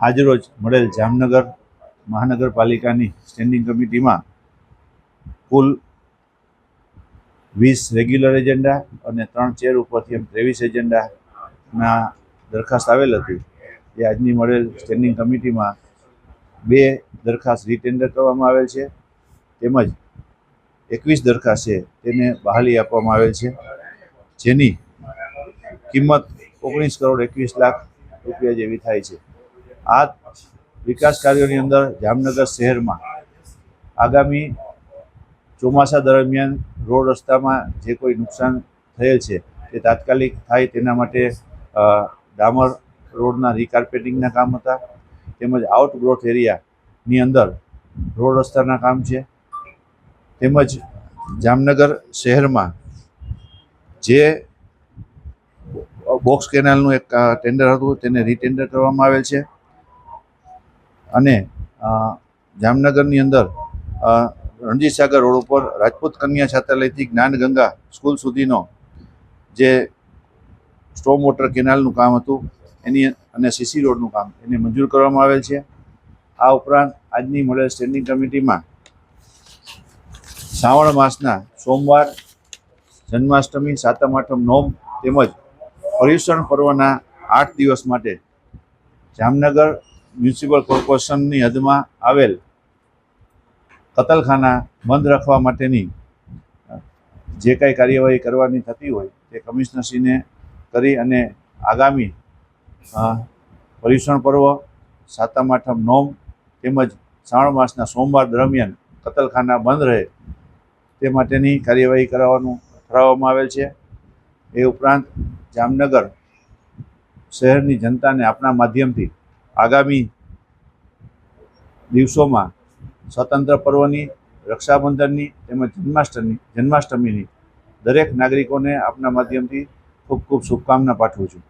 આજરોજ મળેલ જામનગર મહાનગરપાલિકાની સ્ટેન્ડિંગ કમિટીમાં કુલ વીસ રેગ્યુલર એજન્ડા અને ત્રણ ચેર ઉપરથી એમ ત્રેવીસ એજન્ડાના દરખાસ્ત આવેલ હતી. એ આજની મળેલ સ્ટેન્ડિંગ કમિટીમાં બે દરખાસ્ત રીટેન્ડર કરવામાં આવેલ છે. તેમજ એકવીસ દરખાસ્ત છે, તેને બહાલી આપવામાં આવેલ છે. જેની કિંમત ઓગણીસ કરોડ એકવીસ લાખ રૂપિયા જેવી થાય છે. આ વિકાસ કાર્યોની અંદર જામનગર શહેરમાં આગામી ચોમાસા દરમિયાન રોડ રસ્તામાં જે કોઈ નુકસાન થયેલ છે તે તાત્કાલિક થાય તેના માટે ડામર રોડના રીકાર્પેટિંગના કામ હતા, તેમજ આઉટગ્રોથ એરિયાની અંદર રોડ રસ્તાના કામ છે, તેમજ જામનગર શહેરમાં જે બોક્સ કેનાલનું એક ટેન્ડર હતું, તેને રીટેન્ડર કરવામાં આવેલ છે. અને જામનગરની અંદર રણજીત સાગર રોડ ઉપર રાજપૂત કન્યા છાત્રાલયથી જ્ઞાનગંગા સ્કૂલ સુધીનો જે સ્ટોમ વોટર કેનાલનું કામ હતું, એની અને સીસી રોડનું કામ, એને મંજૂર કરવામાં આવેલ છે. આ ઉપરાંત આજની મળેલ સ્ટેન્ડિંગ કમિટીમાં શ્રાવણ માસના સોમવાર, જન્માષ્ટમી, સાતમ, આઠમ, નોમ તેમજ પર્યુષણ પર્વના આઠ દિવસ માટે જામનગર મ્યુનિસિપલ કોર્પોરેશનની હદમાં આવેલ કતલખાના બંધ રાખવા માટેની જે કાંઈ કાર્યવાહી કરવાની થતી હોય તે કમિશનરશ્રીને કરી અને આગામી પર્યુષણ પર્વ સાતમ આઠમ નોમ તેમજ શ્રાવણ માસના સોમવાર દરમિયાન કતલખાના બંધ રહે તે માટેની કાર્યવાહી કરાવવાનું ઠરાવવામાં આવેલ છે. એ ઉપરાંત જામનગર શહેરની જનતાને આપણા માધ્યમથી આગામી દિવસોમાં સ્વતંત્ર પર્વની, રક્ષાબંધનની તેમજ જન્માષ્ટમી, જન્માષ્ટમીની દરેક નાગરિકોને આપના માધ્યમથી ખૂબ ખૂબ શુભકામના પાઠવું છું.